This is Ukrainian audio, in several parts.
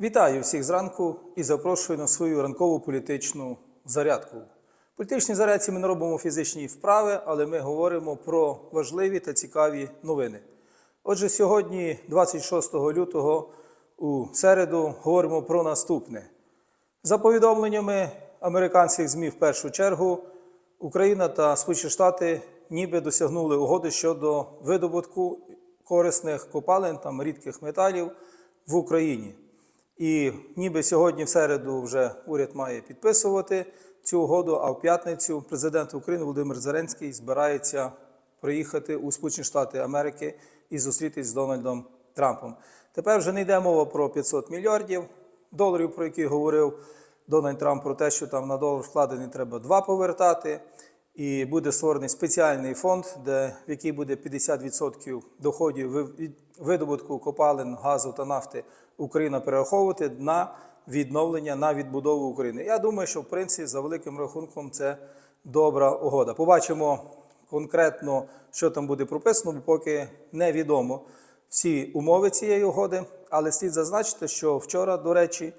Вітаю всіх зранку і запрошую на свою ранкову політичну зарядку. В політичній зарядці ми не робимо фізичні вправи, але ми говоримо про важливі та цікаві новини. Отже, сьогодні, 26 лютого, у середу, говоримо про наступне. За повідомленнями американських ЗМІ, в першу чергу, Україна та Сполучені Штати ніби досягнули угоди щодо видобутку корисних копалин там рідких металів в Україні. І ніби сьогодні, в середу, вже уряд має підписувати цю угоду, а в п'ятницю президент України Володимир Зеленський збирається приїхати у Сполучені Штати Америки і зустрітись з Дональдом Трампом. Тепер вже не йде мова про 500 мільярдів доларів, про які говорив Дональд Трамп, про те, що там на долар вкладений треба два повертати. І буде створений спеціальний фонд, де, в який буде 50% доходів від видобутку копалин, газу та нафти Україна перераховувати на відновлення, на відбудову України. Я думаю, що в принципі за великим рахунком це добра угода. Побачимо конкретно, що там буде прописано, бо поки невідомо всі умови цієї угоди. Але слід зазначити, що вчора, до речі,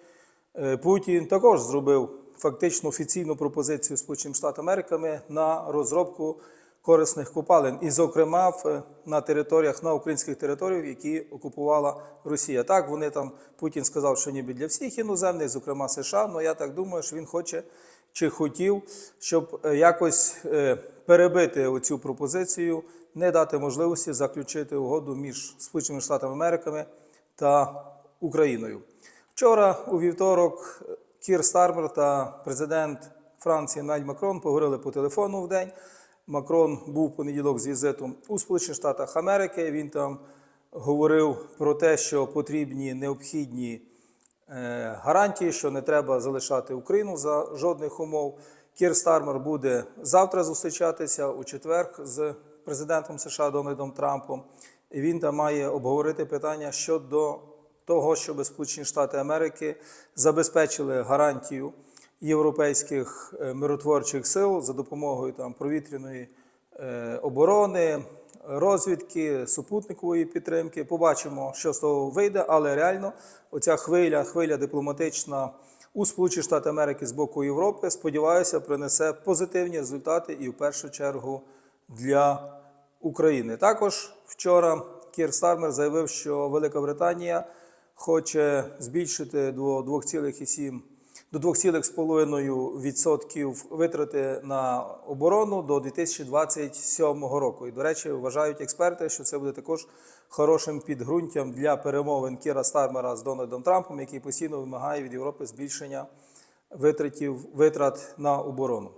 Е, Путін також зробив фактично офіційну пропозицію Сполученим Штатам Америками на розробку корисних копалин, і, зокрема, в- на територіях на українських територіях, які окупувала Росія. Так, вони там Путін сказав, що ніби для всіх іноземних, зокрема США. але я так думаю, що він хоче чи хотів, щоб е, якось е, перебити оцю пропозицію, не дати можливості заключити угоду між Сполученими Штатами Америками та Україною. Вчора, у вівторок, Кір Стармер та президент Франції Надь Макрон поговорили по телефону в день. Макрон був понеділок з візитом у Сполучених Штатах Америки. Він там говорив про те, що потрібні необхідні е, гарантії, що не треба залишати Україну за жодних умов. Кір Стармер буде завтра зустрічатися у четвер з президентом США Дональдом Трампом. І він там має обговорити питання щодо того, щоб Сполучені Штати Америки забезпечили гарантію європейських е, миротворчих сил за допомогою там провітряної е, оборони, розвідки, супутникової підтримки. Побачимо, що з того вийде, але реально оця хвиля, хвиля дипломатична у Сполучені Штати Америки з боку Європи, сподіваюся, принесе позитивні результати і в першу чергу для України. Також вчора Кір Стармер заявив, що Велика Британія хоче збільшити до 2,7 до 2,5% витрати на оборону до 2027 року. І, до речі, вважають експерти, що це буде також хорошим підґрунтям для перемовин Кіра Стармера з Дональдом Трампом, який постійно вимагає від Європи збільшення витратів, витрат на оборону.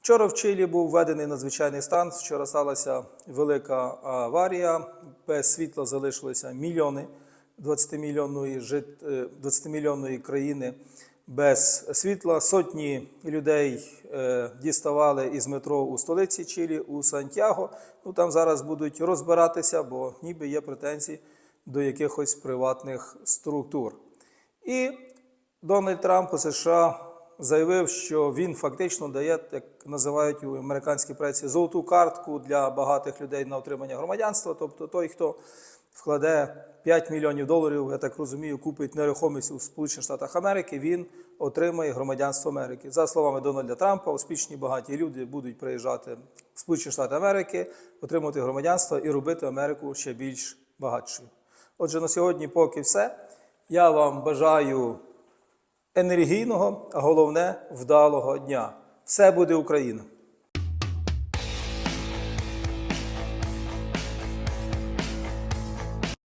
Вчора в Чилі був введений надзвичайний стан. Вчора сталася велика аварія. Без світла залишилися мільйони 20-мільйонної жит... е, 20-мільйонної країни без світла. Сотні людей е, діставали із метро у столиці Чилі у Сантьяго. Ну там зараз будуть розбиратися, бо ніби є претензії до якихось приватних структур. І Дональд Трамп у США заявив, що він фактично дає, як називають у американській пресі, золоту картку для багатих людей на отримання громадянства. Тобто той, хто вкладе 5 мільйонів доларів, я так розумію, купить нерухомість у Сполучених Штатах Америки, він отримає громадянство Америки. За словами Дональда Трампа, успішні багаті люди будуть приїжджати в Сполучені Штати Америки, отримувати громадянство і робити Америку ще більш багатшою. Отже, на сьогодні поки все. Я вам бажаю енергійного, а головне вдалого дня. Все буде Україна!